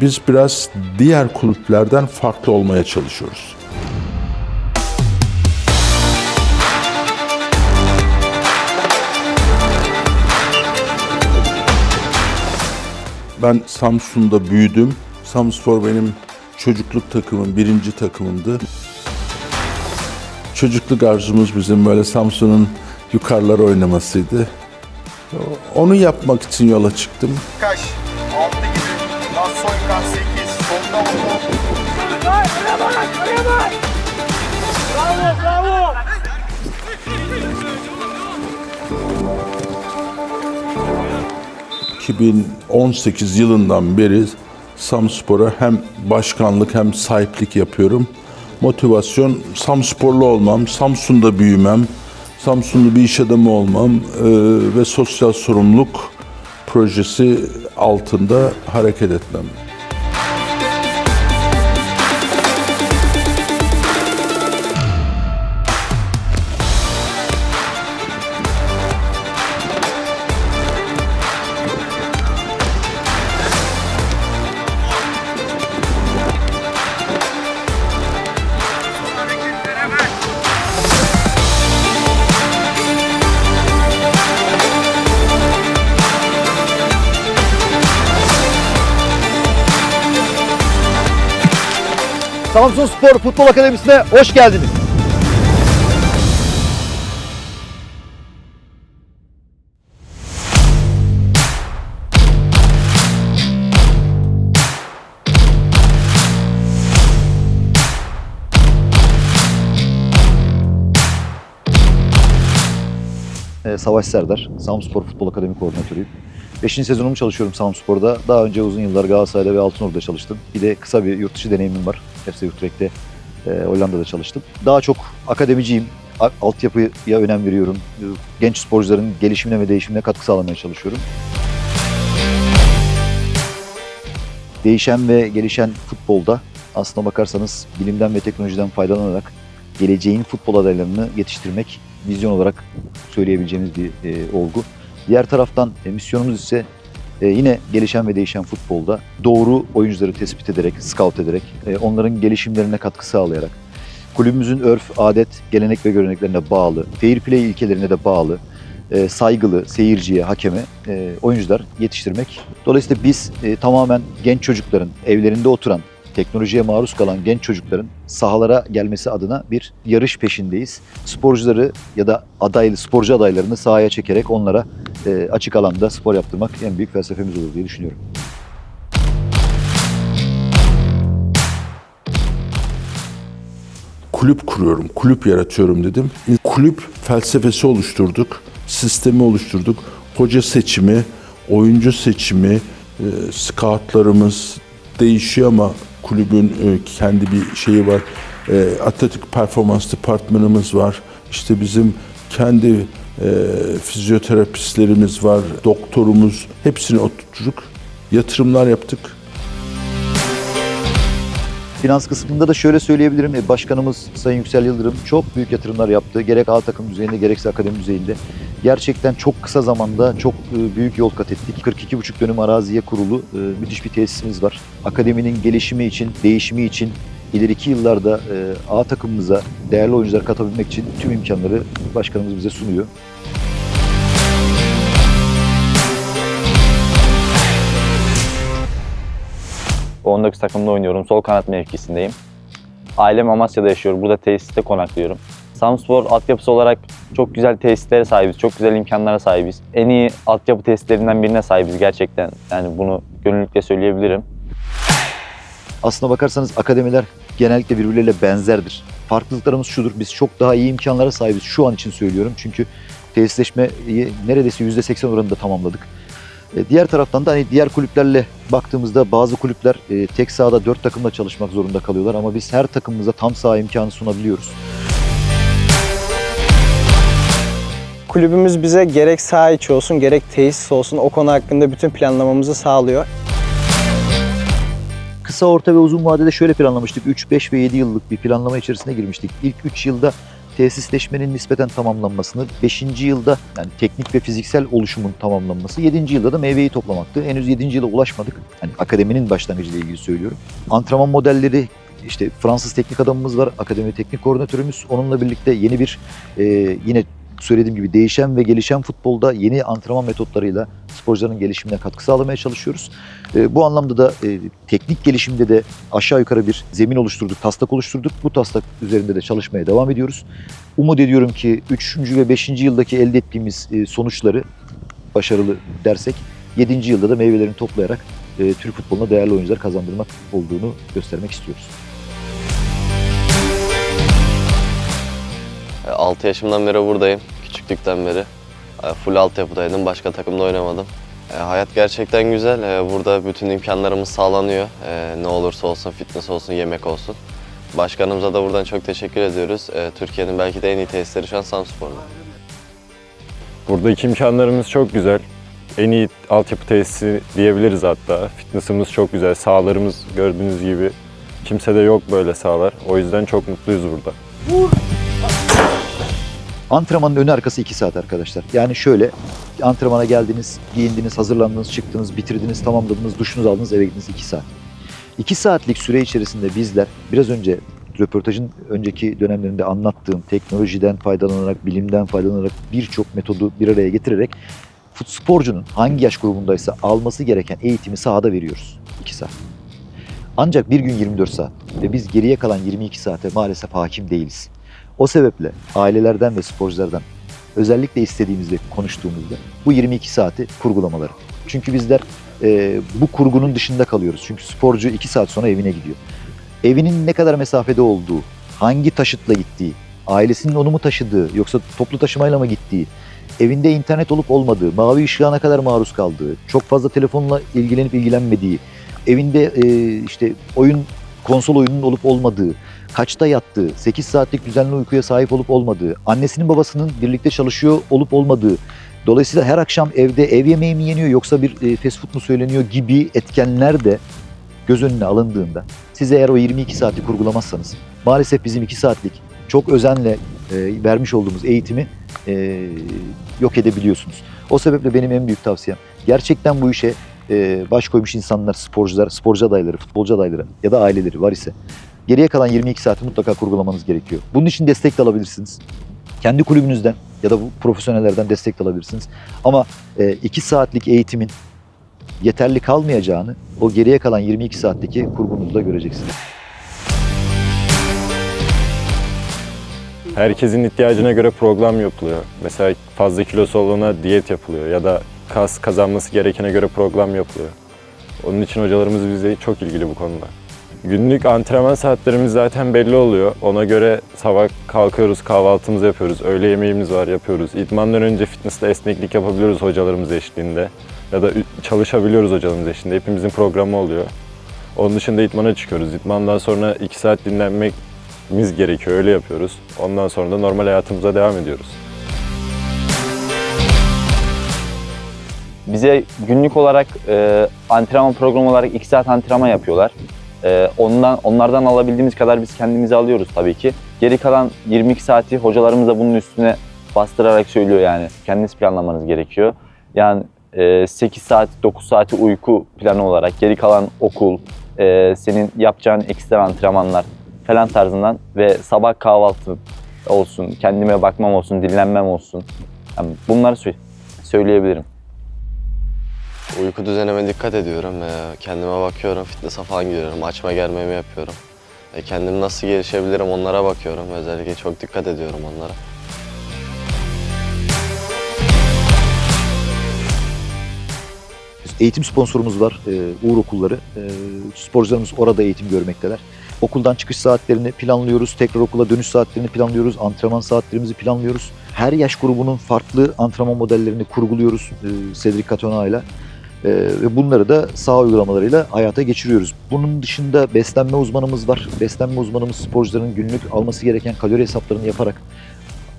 Biz biraz diğer kulüplerden farklı olmaya çalışıyoruz. Ben Samsun'da büyüdüm. Samspor benim çocukluk takımım, birinci takımımdı. Çocukluk arzumuz bizim böyle Samsun'un yukarılara oynamasıydı. Onu yapmak için yola çıktım. Kaş 2018 yılından beri Samspor'a hem başkanlık hem sahiplik yapıyorum. Motivasyon Samsporlu olmam, Samsun'da büyümem, Samsunlu bir iş adamı olmam e, ve sosyal sorumluluk projesi altında hareket etmem. Samsun Spor Futbol Akademisi'ne hoş geldiniz. Ee, Savaş Serdar, Samspor Futbol Akademi Koordinatörüyüm. Beşinci sezonumu çalışıyorum Samspor'da. Daha önce uzun yıllar Galatasaray'da ve Altınordu'da çalıştım. Bir de kısa bir yurt dışı deneyimim var. FC Utrecht'te, e, Hollanda'da çalıştım. Daha çok akademiciyim. Altyapıya önem veriyorum. E, Genç sporcuların gelişimine ve değişimine katkı sağlamaya çalışıyorum. Değişen ve gelişen futbolda aslına bakarsanız bilimden ve teknolojiden faydalanarak geleceğin futbol adaylarını yetiştirmek vizyon olarak söyleyebileceğimiz bir e, olgu. Diğer taraftan e, misyonumuz ise e, yine gelişen ve değişen futbolda doğru oyuncuları tespit ederek, scout ederek, e, onların gelişimlerine katkı sağlayarak, kulübümüzün örf, adet, gelenek ve göreneklerine bağlı, fair play ilkelerine de bağlı, e, saygılı seyirciye, hakeme e, oyuncular yetiştirmek. Dolayısıyla biz tamamen genç çocukların, evlerinde oturan, teknolojiye maruz kalan genç çocukların sahalara gelmesi adına bir yarış peşindeyiz. Sporcuları ya da adaylı sporcu adaylarını sahaya çekerek onlara e, açık alanda spor yaptırmak en büyük felsefemiz olur diye düşünüyorum. kulüp kuruyorum, kulüp yaratıyorum dedim. Kulüp felsefesi oluşturduk, sistemi oluşturduk. Hoca seçimi, oyuncu seçimi, e, scoutlarımız değişiyor ama kulübün e, kendi bir şeyi var. E, atletik performans departmanımız var. İşte bizim kendi e, fizyoterapistlerimiz var, doktorumuz. Hepsini oturttuk, yatırımlar yaptık. Finans kısmında da şöyle söyleyebilirim. e, Başkanımız Sayın Yüksel Yıldırım çok büyük yatırımlar yaptı. Gerek A takım düzeyinde gerekse akademi düzeyinde. Gerçekten çok kısa zamanda çok e, büyük yol kat ettik. 42,5 dönüm araziye kurulu e, müthiş bir tesisimiz var. Akademinin gelişimi için, değişimi için ileriki yıllarda e, A takımımıza değerli oyuncular katabilmek için tüm imkanları başkanımız bize sunuyor. U 19 takımda oynuyorum. Sol kanat mevkisindeyim. Ailem Amasya'da yaşıyor. Burada tesiste konaklıyorum. Samspor altyapısı olarak çok güzel tesislere sahibiz. Çok güzel imkanlara sahibiz. En iyi altyapı tesislerinden birine sahibiz gerçekten. Yani bunu gönüllükle söyleyebilirim. Aslına bakarsanız akademiler genellikle birbirleriyle benzerdir. Farklılıklarımız şudur. Biz çok daha iyi imkanlara sahibiz. Şu an için söylüyorum. Çünkü tesisleşmeyi neredeyse %80 oranında tamamladık. E, Diğer taraftan da hani diğer kulüplerle baktığımızda bazı kulüpler e, tek sahada dört takımla çalışmak zorunda kalıyorlar ama biz her takımımıza tam saha imkanı sunabiliyoruz. Kulübümüz bize gerek saha içi olsun gerek tesis olsun o konu hakkında bütün planlamamızı sağlıyor. Kısa, orta ve uzun vadede şöyle planlamıştık. 3, 5 ve 7 yıllık bir planlama içerisine girmiştik. İlk 3 yılda tesisleşmenin nispeten tamamlanmasını, 5. yılda yani teknik ve fiziksel oluşumun tamamlanması, 7. yılda da meyveyi toplamaktı. Henüz 7. yıla ulaşmadık. Hani akademinin başlangıcıyla ilgili söylüyorum. Antrenman modelleri işte Fransız teknik adamımız var, akademi teknik koordinatörümüz. Onunla birlikte yeni bir e, yine söylediğim gibi değişen ve gelişen futbolda yeni antrenman metotlarıyla sporcuların gelişimine katkı sağlamaya çalışıyoruz. E, bu anlamda da e, teknik gelişimde de aşağı yukarı bir zemin oluşturduk, taslak oluşturduk. Bu taslak üzerinde de çalışmaya devam ediyoruz. Umut ediyorum ki 3. ve 5. yıldaki elde ettiğimiz e, sonuçları başarılı dersek 7. yılda da meyvelerini toplayarak e, Türk futboluna değerli oyuncular kazandırmak olduğunu göstermek istiyoruz. 6 yaşımdan beri buradayım. Küçüklükten beri. E, Full altyapıdaydım. Başka takımda oynamadım. E, Hayat gerçekten güzel. E, Burada bütün imkanlarımız sağlanıyor. E, Ne olursa olsun, fitness olsun, yemek olsun. Başkanımıza da buradan çok teşekkür ediyoruz. E, Türkiye'nin belki de en iyi tesisleri şu an Samspor'da. Buradaki imkanlarımız çok güzel. En iyi altyapı tesisi diyebiliriz hatta. Fitness'ımız çok güzel. Sahalarımız gördüğünüz gibi kimsede yok böyle sahalar. O yüzden çok mutluyuz burada. Antrenmanın önü arkası 2 saat arkadaşlar. Yani şöyle antrenmana geldiniz, giyindiniz, hazırlandınız, çıktınız, bitirdiniz, tamamladınız, duşunuzu aldınız, eve gittiniz 2 saat. 2 saatlik süre içerisinde bizler biraz önce röportajın önceki dönemlerinde anlattığım teknolojiden faydalanarak, bilimden faydalanarak birçok metodu bir araya getirerek sporcunun hangi yaş grubundaysa alması gereken eğitimi sahada veriyoruz 2 saat. Ancak bir gün 24 saat ve biz geriye kalan 22 saate maalesef hakim değiliz. O sebeple ailelerden ve sporculardan özellikle istediğimizde konuştuğumuzda bu 22 saati kurgulamaları. Çünkü bizler e, bu kurgunun dışında kalıyoruz. Çünkü sporcu 2 saat sonra evine gidiyor. Evinin ne kadar mesafede olduğu, hangi taşıtla gittiği, ailesinin onu mu taşıdığı yoksa toplu taşımayla mı gittiği, evinde internet olup olmadığı, mavi ışığa ne kadar maruz kaldığı, çok fazla telefonla ilgilenip ilgilenmediği, evinde e, işte oyun konsol oyunun olup olmadığı, kaçta yattığı, 8 saatlik düzenli uykuya sahip olup olmadığı, annesinin babasının birlikte çalışıyor olup olmadığı, dolayısıyla her akşam evde ev yemeği mi yeniyor yoksa bir e, fast food mu söyleniyor gibi etkenler de göz önüne alındığında siz eğer o 22 saati kurgulamazsanız maalesef bizim 2 saatlik çok özenle e, vermiş olduğumuz eğitimi e, yok edebiliyorsunuz. O sebeple benim en büyük tavsiyem gerçekten bu işe e, baş koymuş insanlar, sporcular, sporcu adayları, futbolcu adayları ya da aileleri var ise geriye kalan 22 saati mutlaka kurgulamanız gerekiyor. Bunun için destek de alabilirsiniz. Kendi kulübünüzden ya da bu profesyonellerden destek de alabilirsiniz. Ama 2 saatlik eğitimin yeterli kalmayacağını o geriye kalan 22 saatteki kurgunuzda göreceksiniz. Herkesin ihtiyacına göre program yapılıyor. Mesela fazla kilosu olana diyet yapılıyor ya da kas kazanması gerekene göre program yapılıyor. Onun için hocalarımız bize çok ilgili bu konuda. Günlük antrenman saatlerimiz zaten belli oluyor. Ona göre sabah kalkıyoruz, kahvaltımızı yapıyoruz, öğle yemeğimiz var yapıyoruz. İdmandan önce fitness'te esneklik yapabiliyoruz hocalarımız eşliğinde. Ya da çalışabiliyoruz hocalarımız eşliğinde. Hepimizin programı oluyor. Onun dışında idmana çıkıyoruz. İdmandan sonra 2 saat dinlenmemiz gerekiyor, öyle yapıyoruz. Ondan sonra da normal hayatımıza devam ediyoruz. Bize günlük olarak e, antrenman programı olarak 2 saat antrenman yapıyorlar. E, ondan onlardan alabildiğimiz kadar biz kendimize alıyoruz tabii ki. Geri kalan 22 saati hocalarımız da bunun üstüne bastırarak söylüyor yani. Kendiniz planlamanız gerekiyor. Yani e, 8 saat, 9 saati uyku planı olarak geri kalan okul, e, senin yapacağın ekstra antrenmanlar falan tarzından ve sabah kahvaltı olsun, kendime bakmam olsun, dinlenmem olsun. Yani bunları sö- söyleyebilirim. Uyku düzenime dikkat ediyorum. E, Kendime bakıyorum. Fitness'a falan giriyorum. Açma germemi yapıyorum. E, Kendim nasıl gelişebilirim onlara bakıyorum. Özellikle çok dikkat ediyorum onlara. Eğitim sponsorumuz var, e, Uğur Okulları. E, sporcularımız orada eğitim görmekteler. Okuldan çıkış saatlerini planlıyoruz, tekrar okula dönüş saatlerini planlıyoruz, antrenman saatlerimizi planlıyoruz. Her yaş grubunun farklı antrenman modellerini kurguluyoruz e, Cedric Catona ile. E, ve bunları da sağ uygulamalarıyla hayata geçiriyoruz. Bunun dışında beslenme uzmanımız var. Beslenme uzmanımız sporcuların günlük alması gereken kalori hesaplarını yaparak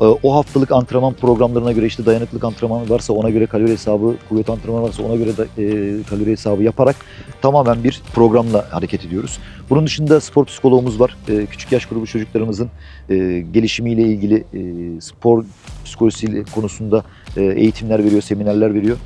e, o haftalık antrenman programlarına göre işte dayanıklık antrenmanı varsa ona göre kalori hesabı, kuvvet antrenmanı varsa ona göre de, kalori hesabı yaparak tamamen bir programla hareket ediyoruz. Bunun dışında spor psikologumuz var. E, küçük yaş grubu çocuklarımızın e, gelişimiyle ilgili spor psikolojisi konusunda eğitimler veriyor, seminerler veriyor.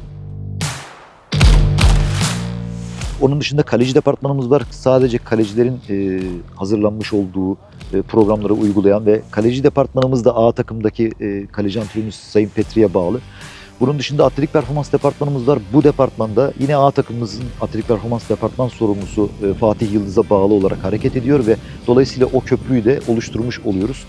Onun dışında kaleci departmanımız var. Sadece kalecilerin e, hazırlanmış olduğu e, programları uygulayan ve kaleci departmanımız da A takımdaki e, kaleci antrenörümüz Sayın Petri'ye bağlı. Bunun dışında atletik performans departmanımız var. Bu departmanda yine A takımımızın atletik performans departman sorumlusu e, Fatih Yıldız'a bağlı olarak hareket ediyor ve dolayısıyla o köprüyü de oluşturmuş oluyoruz.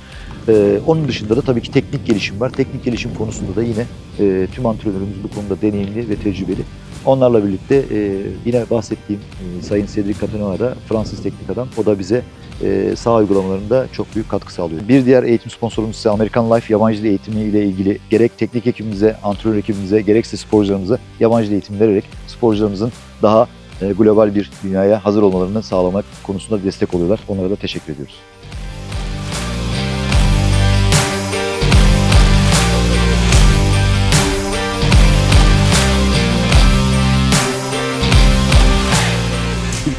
E, onun dışında da tabii ki teknik gelişim var. Teknik gelişim konusunda da yine e, tüm antrenörümüz bu konuda deneyimli ve tecrübeli. Onlarla birlikte e, yine bahsettiğim e, Sayın Cedric Catenoa da Fransız teknik adam. O da bize e, sağ uygulamalarında çok büyük katkı sağlıyor. Bir diğer eğitim sponsorumuz ise American Life yabancı dil eğitimi ile ilgili gerek teknik ekibimize, antrenör ekibimize, gerekse sporcularımıza yabancı dil eğitimi vererek sporcularımızın daha e, global bir dünyaya hazır olmalarını sağlamak konusunda destek oluyorlar. Onlara da teşekkür ediyoruz.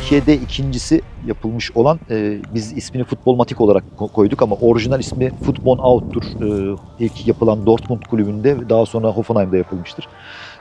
Türkiye'de ikincisi yapılmış olan e, biz ismini Futbol Matik olarak ko- koyduk ama orijinal ismi Futbol Out'tur. E, ilk yapılan Dortmund kulübünde daha sonra Hoffenheim'da yapılmıştır.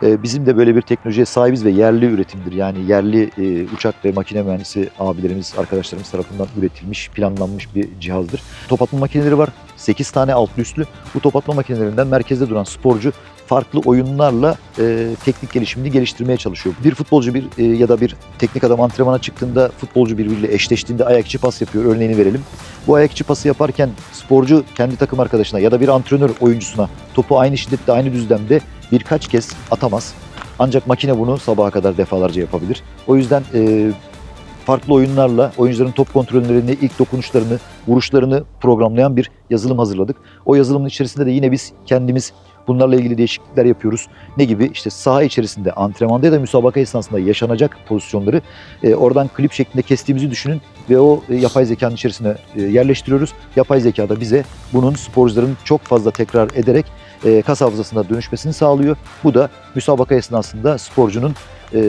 E, bizim de böyle bir teknolojiye sahibiz ve yerli üretimdir. Yani yerli e, uçak ve makine mühendisi abilerimiz, arkadaşlarımız tarafından üretilmiş, planlanmış bir cihazdır. Top atma makineleri var. 8 tane altlı üstlü. Bu top atma makinelerinden merkezde duran sporcu farklı oyunlarla e, teknik gelişimini geliştirmeye çalışıyor. Bir futbolcu bir e, ya da bir teknik adam antrenmana çıktığında futbolcu birbiriyle eşleştiğinde ayak içi pas yapıyor. Örneğini verelim. Bu ayak içi pası yaparken sporcu kendi takım arkadaşına ya da bir antrenör oyuncusuna topu aynı şiddette aynı düzlemde birkaç kez atamaz. Ancak makine bunu sabaha kadar defalarca yapabilir. O yüzden e, farklı oyunlarla oyuncuların top kontrollerini, ilk dokunuşlarını, vuruşlarını programlayan bir yazılım hazırladık. O yazılımın içerisinde de yine biz kendimiz bunlarla ilgili değişiklikler yapıyoruz. Ne gibi? İşte saha içerisinde antrenmanda ya da müsabaka esnasında yaşanacak pozisyonları e, oradan klip şeklinde kestiğimizi düşünün ve o e, yapay zekanın içerisine e, yerleştiriyoruz. Yapay zeka da bize bunun sporcuların çok fazla tekrar ederek e, kas hafızasına dönüşmesini sağlıyor. Bu da müsabaka esnasında sporcunun e,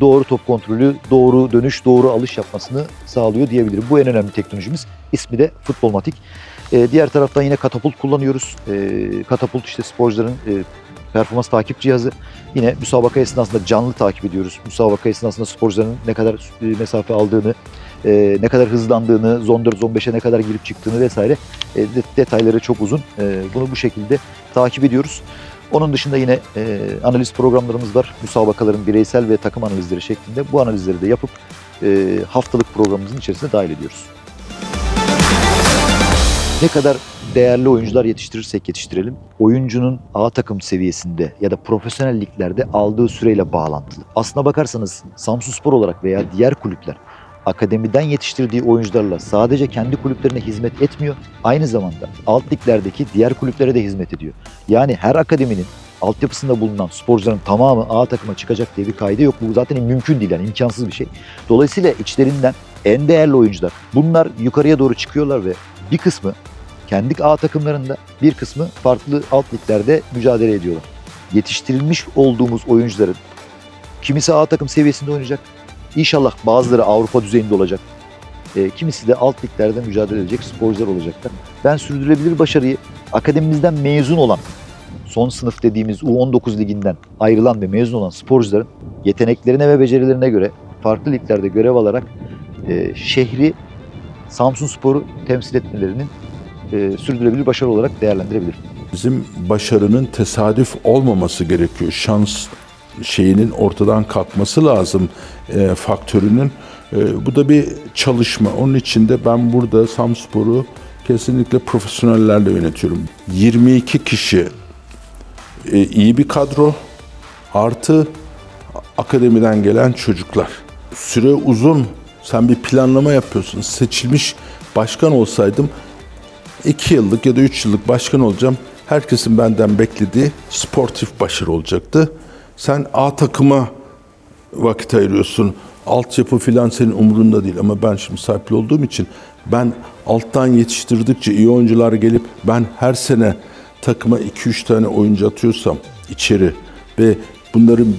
doğru top kontrolü, doğru dönüş, doğru alış yapmasını sağlıyor diyebilirim. Bu en önemli teknolojimiz. İsmi de Futbolmatik. E, diğer taraftan yine katapult kullanıyoruz. E, katapult işte sporcuların e, performans takip cihazı. Yine müsabaka esnasında canlı takip ediyoruz. Müsabaka esnasında sporcuların ne kadar e, mesafe aldığını, e, ne kadar hızlandığını, zon 4, zon 5'e ne kadar girip çıktığını vesaire e, de- detayları çok uzun. E, bunu bu şekilde takip ediyoruz. Onun dışında yine e, analiz programlarımız var. Müsabakaların bireysel ve takım analizleri şeklinde. Bu analizleri de yapıp e, haftalık programımızın içerisine dahil ediyoruz. Ne kadar değerli oyuncular yetiştirirsek yetiştirelim, oyuncunun A takım seviyesinde ya da profesyonel liglerde aldığı süreyle bağlantılı. Aslına bakarsanız Samsun Spor olarak veya diğer kulüpler akademiden yetiştirdiği oyuncularla sadece kendi kulüplerine hizmet etmiyor, aynı zamanda alt liglerdeki diğer kulüplere de hizmet ediyor. Yani her akademinin altyapısında bulunan sporcuların tamamı A takıma çıkacak diye bir kaide yok. Bu zaten mümkün değil yani imkansız bir şey. Dolayısıyla içlerinden en değerli oyuncular bunlar yukarıya doğru çıkıyorlar ve bir kısmı kendi A takımlarında bir kısmı farklı alt liglerde mücadele ediyorlar. Yetiştirilmiş olduğumuz oyuncuların kimisi A takım seviyesinde oynayacak. İnşallah bazıları Avrupa düzeyinde olacak. E, kimisi de alt liglerde mücadele edecek sporcular olacaklar. Ben sürdürülebilir başarıyı akademimizden mezun olan son sınıf dediğimiz U19 liginden ayrılan ve mezun olan sporcuların yeteneklerine ve becerilerine göre farklı liglerde görev alarak e, şehri Samsun Spor'u temsil etmelerinin e, sürdürülebilir başarı olarak değerlendirebilir. Bizim başarının tesadüf olmaması gerekiyor. Şans şeyinin ortadan kalkması lazım e, faktörünün. E, bu da bir çalışma. Onun için de ben burada Samspor'u kesinlikle profesyonellerle yönetiyorum. 22 kişi e, iyi bir kadro artı akademiden gelen çocuklar. Süre uzun. Sen bir planlama yapıyorsun. Seçilmiş başkan olsaydım 2 yıllık ya da 3 yıllık başkan olacağım. Herkesin benden beklediği sportif başarı olacaktı. Sen A takıma vakit ayırıyorsun. altyapı filan senin umurunda değil ama ben şimdi sahipli olduğum için ben alttan yetiştirdikçe iyi oyuncular gelip ben her sene takıma 2-3 tane oyuncu atıyorsam içeri ve bunların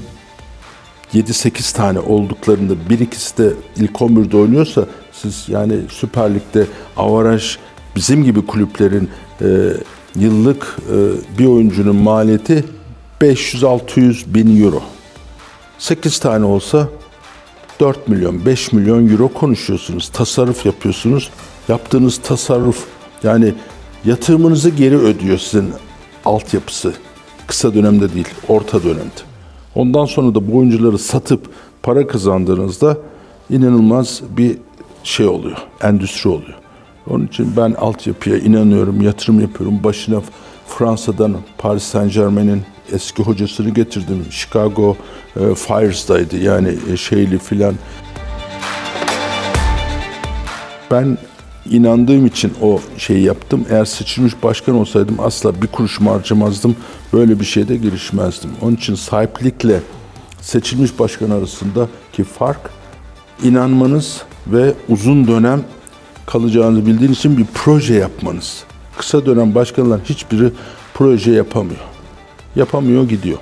7-8 tane olduklarında bir ikisi de ilk 11'de oynuyorsa siz yani Süper Lig'de avaraj bizim gibi kulüplerin e, yıllık e, bir oyuncunun maliyeti 500-600 bin euro. 8 tane olsa 4 milyon, 5 milyon euro konuşuyorsunuz. Tasarruf yapıyorsunuz. Yaptığınız tasarruf yani yatırımınızı geri ödüyor sizin altyapısı. Kısa dönemde değil, orta dönemde. Ondan sonra da bu oyuncuları satıp para kazandığınızda inanılmaz bir şey oluyor, endüstri oluyor. Onun için ben altyapıya inanıyorum, yatırım yapıyorum. Başına Fransa'dan Paris Saint Germain'in eski hocasını getirdim. Chicago e, Fires'daydı yani e, şeyli filan. Ben inandığım için o şeyi yaptım. Eğer seçilmiş başkan olsaydım asla bir kuruşumu harcamazdım. Böyle bir şeyde girişmezdim. Onun için sahiplikle seçilmiş başkan arasındaki fark inanmanız ve uzun dönem kalacağınızı bildiğiniz için bir proje yapmanız. Kısa dönem başkanlar hiçbiri proje yapamıyor. Yapamıyor gidiyor.